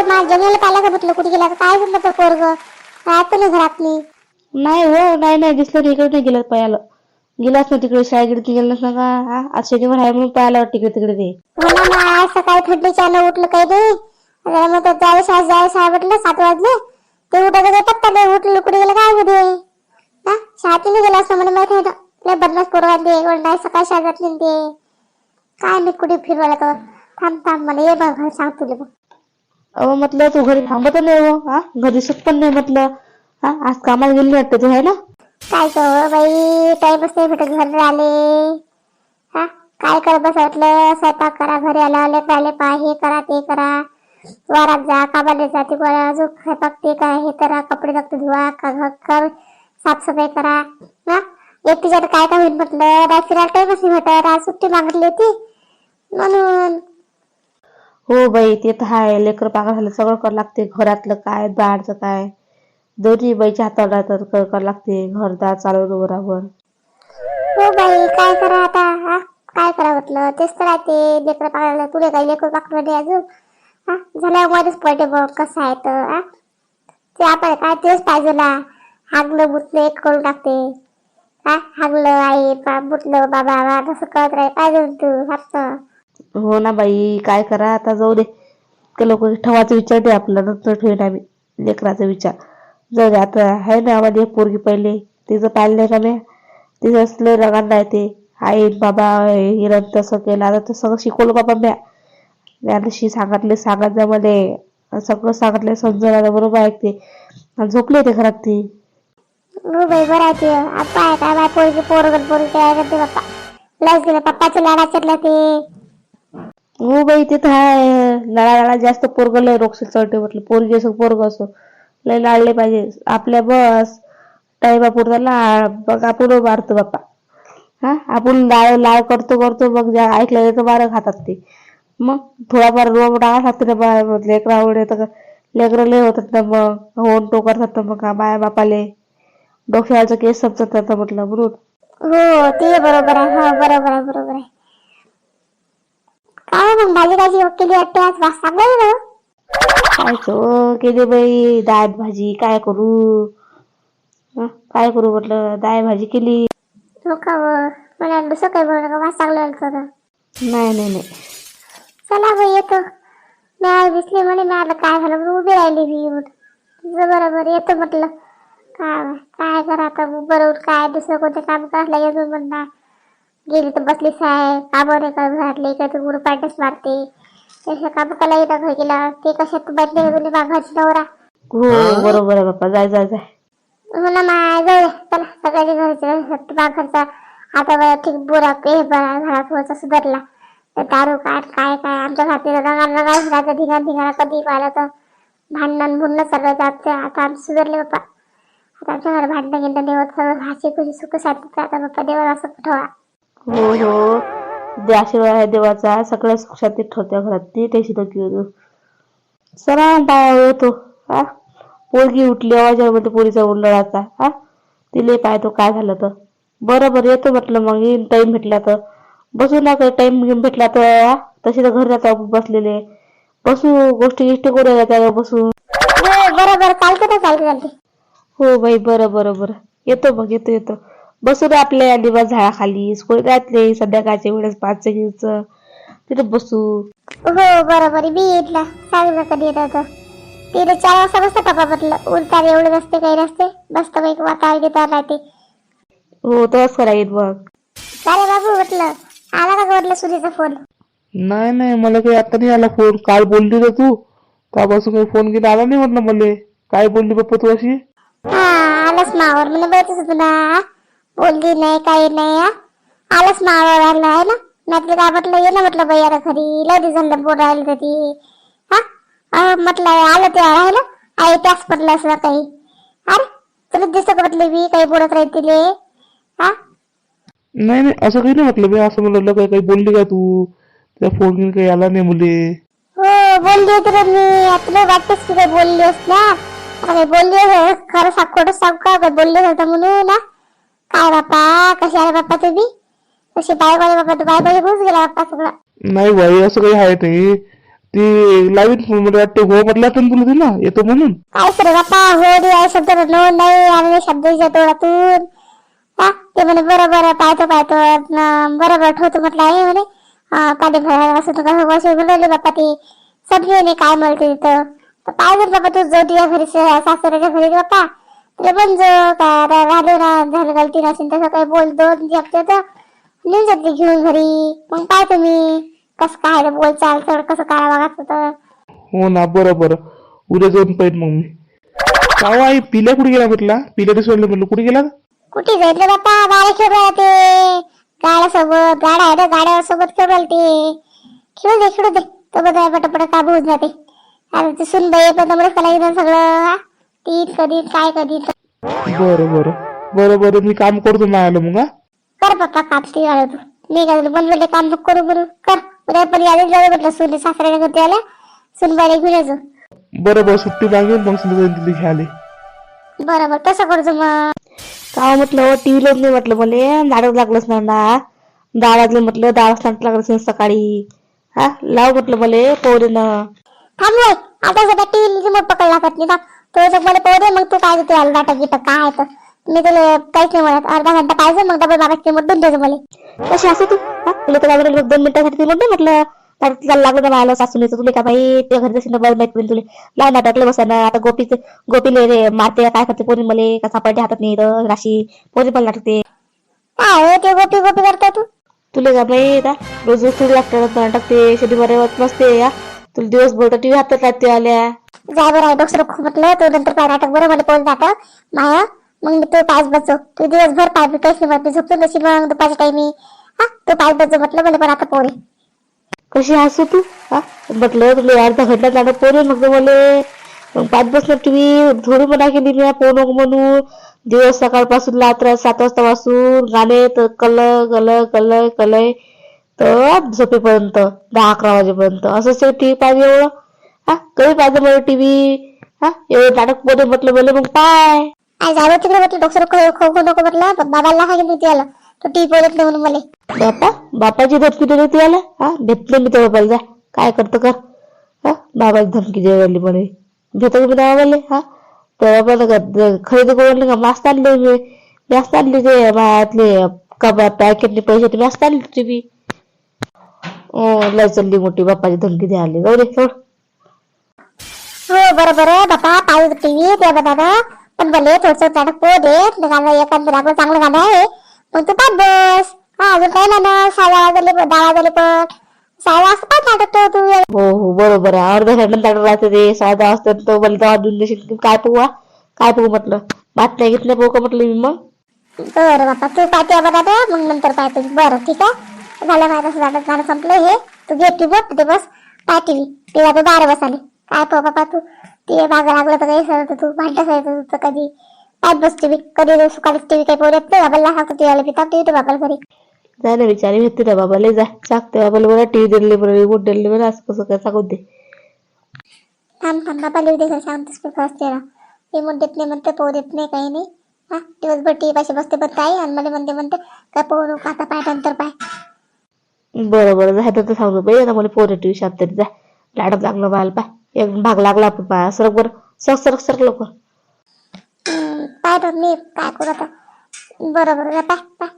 तर माझ्या पाहिला का कुठे गेला काय म्हटलं तो पोरग? राहतो ना घरातली. नाही हो नाही नाही दिसलं नाही इकडे नाही गेलं पायाला गेलाच ना तिकडे शाळेकडे गेलं नसलं का हा? आज शनिवार आहे म्हणून वाटतं तिकडे तिकडे ते. मला ना सकाळी थंडीच्यानं उठलं काही नाही. जरा मग तर जायला शाळेत जायला शाळा म्हटलं सात वाजले. ते उठत काही पत्ता नाही उठलं कुठे गेलं काय मध्ये हा शाळेत नाही गेला असं मला माहीत आहे ना लय बदमाश पोरं ते कोण नाही सकाळी शाळेत जातली ना ते. काय मी कुठे फिरवायला तर? थांब थांब मला ये बघ सांग तुला बघ अहो म्हटलं तू घरी थांबत नाही हो हा? घरी सुट पण नाही म्हटलं. हा आज कामाला गेली वाटतं तू आहे ना? काय तो हो बाई? टाइमच नाही भेटत घरी आले हा? काय कर बस वाटलं स्वयंपाक करा घरी आला लेकराले पा हे करा ते करा. वारात जा कामाला जा ते करा अजून स्वयंपाक ते करा हे करा कपडे लागते धुवा का घर कर साफसफाई करा. हा? एकटीच्या काय काय होईल म्हटलं. रात फिरायला टाइमच नाही भेटत. आज सुट्टी मागितली होती. म्हणून हो बाई ते तर आहे लेकर पागल झालं सगळं करावं लागते. घरातलं काय बाहेरचं काय? दोन्ही बाईच्या हाताला तर कर- करावं लागते. घरदार चालवलं बरोबर. हो बाई काय करा आता हा? काय करा म्हटलं? तेच तर ते लेकर पाळायला तुला काही लेकर पाकडं नाही अजून. हा? झाल्या मध्येच पडते बघ कसं आहे तर हा? ते आपण काय तेच पाहिजे ना. हागलं बुटलं एक करून टाकते. हा? हागलं आई पा बुटलं बाबा बा तसं कळत राहील. पाहिजे तू हात हो ना बाई काय करा आता जाऊ दे. ते लोक ठेवायचा विचार दे आपला नंतर ठेवीन आम्ही. लेकराचा विचार. जाऊ दे आता आहे ना आम्हाला एक पोरगी पहिले. तिचं पाहिलं का मी? तिचं असलं रगात येते आई बाबा हिरण तसं केलं आता ते सगळं शिकवलं बाबा म्या. म्या तशी सांगितले सांगत जा मध्ये सगळं सांगितलं समजायला बरोबर ऐकते झोपले ते घरात ती. हो बाई बरं आहे ते. आता आहे काय बाय पोरगी पोरगण पोरगी काय करते बाप्पा. लस दिलं पप्पाच्या लाडाच्यातलं ते. हो बाई ते तर आहे लळा लळा जास्त पोरग लय रोगशील चढते म्हटलं. पोरगी असो पोरग असो. लय लाडले पाहिजे. आपल्या बस. टाईमा पुरता लाळ बघ आपण मारतो बाप्पा. हा? आपण लाळ लाळ करतो करतो मग ज्या ऐकलं तर मारं खातात ते. मग थोडाफार रोग डाळा खाते ना बा लेकरा आवडे तर लेकरं लय होतात ना मग. होऊन तो करतात ना मग माया बापाले. डोक्याचा केस समजत ना म्हटलं म्हणून. हो ते बरोबर आहे. हा बरोबर आहे बरोबर आहे. भाजी भाजी केली वाटते आज चांगला आहे ना काय तो केली बाई डाळ भाजी काय करू? हं, काय करू म्हटलं डाळ भाजी केली. हो का व? मला दुसरं काही बोलू नका वास चांगला आहे तुझं. नाही नाही नाही. चला बाई येतो. मी आज दिसली म्हणे मी आलं काय झालं म्हणून उभी राहिली मी येऊन. तुझं बरोबर येतो म्हटलं. काय काय करा आता? बरोबर काय दुसरं कोणतं काम करायला येतो म्हणणार. गेली तर बसली साहेब. कामं नाही करत घरातले? इकडे तर गुरु पाठच मारते. तसं काम येतात घरी गेला ते कशात बदले गेली घरची नवरा. हो बरोबर आहे बाप्पा. जाय जाय जाय. म्हणा माय जाऊ दे. चला सगळ्यांनी घरचे घरचा आता बरं ठीक बुरा हे बरा घरात थोडासा सुधारला. तर दारू काट काय काय? आमच्या घरात रंगा रंगा राहतं धिंगाण धिंगाणा कधी पाहिलं तर भांडण भुंडण चाललं जातं आता आमचे सुधारले बाप्पा. आता आमच्या घरात भांडणं गिंडण देवत सगळं हाशी खुशी सुख शांती आता बाप्पा देवाला असं ठेवा. हो हो. दे आशीर्वाद आहे देवाचा. सगळ्या सुखशांती ठेवत्या घरात. ती टेन्शन नको घेऊ चला बाय येतो. हा? पोरगी उठली. आवाजमध्ये पोरीचा उलडाचा हा? तिले पाहतो काय झालं तर? बरं बरं. येतो म्हटलं मग. येईन. टाइम भेटला तर. बसू ना काही टाइम घेऊन भेटला तर. हा? तसे तर घरी राहतो बसलेले. बसू. गोष्टी गिष्टी करूया त्यावर बसू बरोबर चालते ना चालते चालते हो बाई. बरं बरं बरं. येतो मग. येतो येतो. बसू रे आपल्या दिवस झाडाखाली स्कूल घातले संध्याकाळच्या वेळेस पाच घ्यायचं तिथे बसू. हो बरोबर मी येतला सांग ना कधी येत होतं तिथे चार वाजता बसतं पप्पा म्हटलं उलटार एवढं नसते काही नसते. मस्त पैकी वातावरण घेता राहते. हो तसं करायचं मग. अरे बाबू म्हटलं. आला का म्हटलं सुनीचा फोन नाही नाही मला काही आता नाही आला फोन काल बोलली ना तू. त्यापासून काही फोन केला आला नाही म्हटलं मला. काय बोलली पप्पा तू अशी? हा आलंच मावर. म्हणे बघतच होतो ना बोलली नाही काही नाही हा. आलंच मावर आलं आहे ना? नाहीतर काय म्हटलं ये ना म्हटलं बाई अरे खरी लय दिवस झालं बोल राहिली होती. हा? म्हटलं आलं ते राहिलं आई त्याच पडलं असं काही. अरे तुला दिसत म्हटलं मी काही बोलत राहील तिले? हा? नाही नाही असं काही नाही म्हटलं मी असं म्हणलं काय काही बोलली का तू? त्या फोन घेऊन काही आला नाही मुले. हो बोलली होती रे मी तुला वाटतेच की काही बोलली असणार आता काही बोलली खरं सांग खोटं सांग का बोलली होतं म्हणून ना काय बाप्पा? कसे आले बाप्पा तुम्ही कशी बाय बाय बाप्पा? तू बाय बाय घुस गेला बाप्पा सगळं. नाही बाई असं काही आहे नाही ते लावीन फोनमध्ये वाटते हो म्हटलं तर तुला ते ना येतो म्हणून. काय रे बापा हो रे आहे शब्द नो नाही आणि शब्द तोडातून हा ते म्हणे बरं बरं पाहतो पाहतो. न बरं बरं ठेवतो म्हटलं आहे म्हणे. हा, पाणी भरायला असं तुका असे बोलवले बाप्पा ते. सब्जी म्हणे काय म्हणते तिथं. तर पाहिजे बाबा तू जो तुझ्या घरी स- सासऱ्याच्या घरी बाप्पा. तुला पण जो काय आता राहिलो ना झालं गलती नसेल तसं काही बोल दोन जगते तर नेऊन जाते घेऊन घरी. मग पाय तुम्ही कसं काय रे बोल चाल तर कसं काय वागायचं तर. हो ना बरं बरं उद्या जाऊन पाहिजे मग मी. कावा आई पिल्या कुठे गेला म्हटला? पिल्या सोडलं म्हटलं. कुठे गेला? कुठे जायचं बाप्पा गाड्या खेळू राहिले ते गाड्या सोबत गाड्या आहे ना गाड्या सोबत खेळू राहिले ते. खेळू दे खेळू दे. तो बघा पटापट काबू होऊन जाते. अरे ते सुन बाई पण त्यामुळे येणं सगळं हा? ती कधी काय कधी बरं बरं. बरं बरं. मी काम करतो आलं मग हा? कर पप्पा काम ती आलं तू. मी काय बनवले काम नको करू बरू कर. उद्या पण यायला जाऊ म्हटलं सुन सासऱ्याच्या घरी आल्या सुनबाईला घेऊन यायचं. बरं बरं. सुट्टी मागेन मग समजा तिथे घ्यायला. बरोबर तसं करतो मग. काय म्हटलं टीव्ही लावून नाही म्हटलं मला. नाटक लागलंच ना ना. दहा वाजले म्हटलं दहा वाजता नाटक लागलं असेल सकाळी. हा? लाव म्हटलं मला पोरीनं. थांब वय आता सध्या टीव्ही रिमोट पकडला लागत नाही थांब तो जर मला पाहू मग तू काय देते याला डाटा गिटा काय आहे तर. मी तुला काहीच नाही म्हणत अर्धा घंटा पाहिजे मग डबल बाबा रिमोट देऊन द्यायचं मला. कशी असं तू? हा? तुला तर काय म्हटलं दोन मिनिटासाठी ते म्हणतो म्हटलं. तर तिला लागलं तर मला सासून? येतं तुला का बाई त्या घरी जशी नबाई माहीत पडेल तुला. लहान नाटकलं बसा आता गोपीच गोपीले मारते काय करते पोरी मले? का सापडते हातात नाही तर राशी पोरी पण नाटकते काय ते गोपी गोपी करतो तू? तुला का बाई का रोज रोज तुला लागतं नाटक ते शनिवार होत नसते या तुला दिवस बोलतो टीव्ही हातात राहते आल्या. जाय बरं आहे म्हटलं तो नंतर पाय नाटक बरं मला पोल नाटक माया मग मी तू पाच बसो तू दिवसभर पाय बी काहीच नाही मी झोपतो नशीब मग दुपारच्या टायमी हा तू पाच बसो म्हटलं मला पण आता पोरे कशी हसू तू? हा म्हटलं तुला अर्धा घंटा जाणं पोरे मग मले मग पाच बसलं तुम्ही थोडी मना केली मी पोर म्हणून दिवस सकाळपासून रात्र सात वाजता वाजून गाणे तर कल कल कल कलय तर झोपेपर्यंत दहा अकरा वाजेपर्यंत. असं टीव्ही पाहिजे एवढं हा कधी पाहिजे मला टीव्ही हा एवढं नाटक पोरे म्हटलं मला मग काय आई जाय तिकडे म्हटलं डोक्सर खो नको म्हटलं पण बाबाला हा किती आलं तो टी पोळत नाही म्हणून मला बापा बापाची धमकी दिली ती आला हा भेटले मी त्या बाबाला जा काय करतो कर हा बाबाची धमकी द्यायला म्हणे. घेतो मी त्या बाबाले हा. बाबाला का खरेदी करून का? मास्त आणले मी. जास्त आणली ते माझ्यातले कबा पॅकेटने पैसे ते जास्त आणली ओ लय चालली मोठी बापाची धमकी द्यायला जाऊ दे सोड. हो बरं बरं बापा पाहिजे टीव्ही ते दादा पण भले थोडस नाटक पोह दे ते गाणं एखादं आपलं चांगलं गाणं आहे मग तू पाच बस हा अजून काय ना सहा वाजले पण दहा वाजले पण सहा वाजता नाटक तो तू हो हो बरोबर आहे अर्ध्या घंटा नाटक राहते ते साडे दहा वाजता तो मला दहा देऊन देशील काय पोवा काय पोहू म्हटलं बातम्या घेतल्या पोहू का म्हटलं मी मग बरं बापा तू पाहते बघा मग नंतर पाहते बरं ठीक आहे झालं नाटक गाणं संपलं हे तू घे टीव्ही तिथे बस पाय टीव्ही टीव्ही आता दार बस आले काय पाहू बापा तू ते माग लागलं तर काही सरत तू भांडस आहे तुझं कधी पाच बस टीव्ही कधी सकाळी टीव्ही काही पोर येत नाही बाबाला सांगतो टीव्हीला पिता टीव्ही बाबाला घरी. जाय ना बिचारी भेटते ना बाबाला जा. सांगते बाबाला बरं टीव्ही दिली बरं रिमोट दिली बरं असं कसं काय सांगू दे. थांब थांब बाबा लिहू दे घरी सांगतोस मी फर्स्ट याला रिमोट देत नाही म्हणते पोर देत नाही काही नाही. हा दिवसभर टीव्ही पाशी बसते पण काय आणि मला म्हणते म्हणते काय पोहू नको आता पाय नंतर पाय. बरं बरं जायचं तर सांगतो बाई आता मला पोरं टीव्ही शाप तरी जा. लाडत लागलं बाल पाय. एक भाग लागला आपण पाया. सरक बरं. सरक सरक सरक लवकर. पाय मी काय करू आता? बरं बरं. पाय पाय.